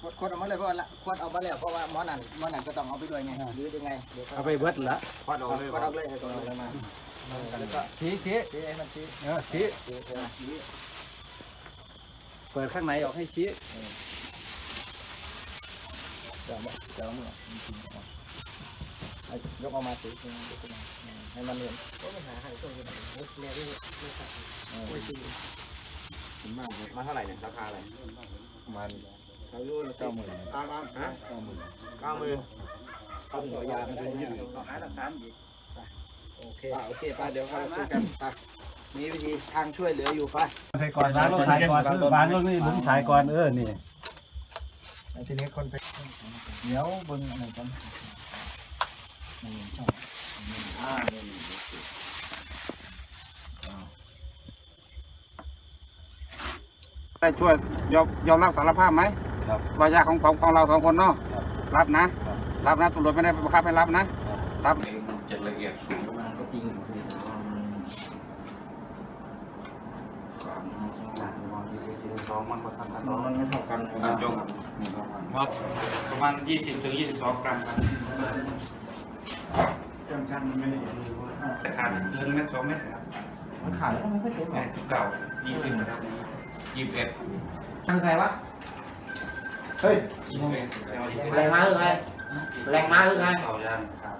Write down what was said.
ขวดขวดเอามาเลยเพราะว่าละขวดเอามาแล้วเพราะว่าหมอนั่นหมอนั่นก็ต้องเอาไปด้วยไงหรือยังไงเดี๋ยวเอาไปเบิดละควัดออกเลยขวดเอาเลยให้ก่อนเลยมาแล้วก็ชี้ชี้ชี้ให้มันชี้เออชี้ชี้ชี้เปิดข้างในออกให้ชี้เจ้ามือเจ้ามือจริงๆเอาเอายกออกมาสิยกขึ้นมาให้มันเรียนถึงมากเลยมาเท่าไหร่เนี่ยราคาอะไรมัน เขายุ่งเก้าหมื่นเก้าฮะเก้าหมื่นเก้าหมื่นเขาถึงเอายามาดูให้หาหลักฐานอีกโอเคอะโอเคไปเดี๋ยวเราช่วยกันไปมีวิธีทางช่วยเหลืออยู่ไปใส่ก่อนวางลงถ่ายก่อนเออวางลงนี่ผมถ่ายก่อนเออนี่ทีนี้คนไปเดี๋ยวเบิ่งอะไรกันหนึ่งช่องอ่าหนึ่งได้ช่วยยอมยอมรับสารภาพไหม ครับ วายาของของของเราสองคนเนาะครับรับนะ ครับ รับนะตำรวจไม่ได้บังคับให้รับนะ รับจะละเอียดสูงมากก็จริงสามสองวันสองมันก็ทำกันมันไม่เท่ากันการยกว่าประมาณยี่สิบถึงยี่สิบสองกรัมครับจำชันไม่ได้ขาดเกินเม็ดสองเม็ดครับมันขาดแล้วมันไม่เต็มหรแม่อกสิบเก้ายี่สิบครับยี่สิบเอ็ดทางใครวะ เฮ้ยแรงม้าคือใครแรงมาคือใครเขายานครับ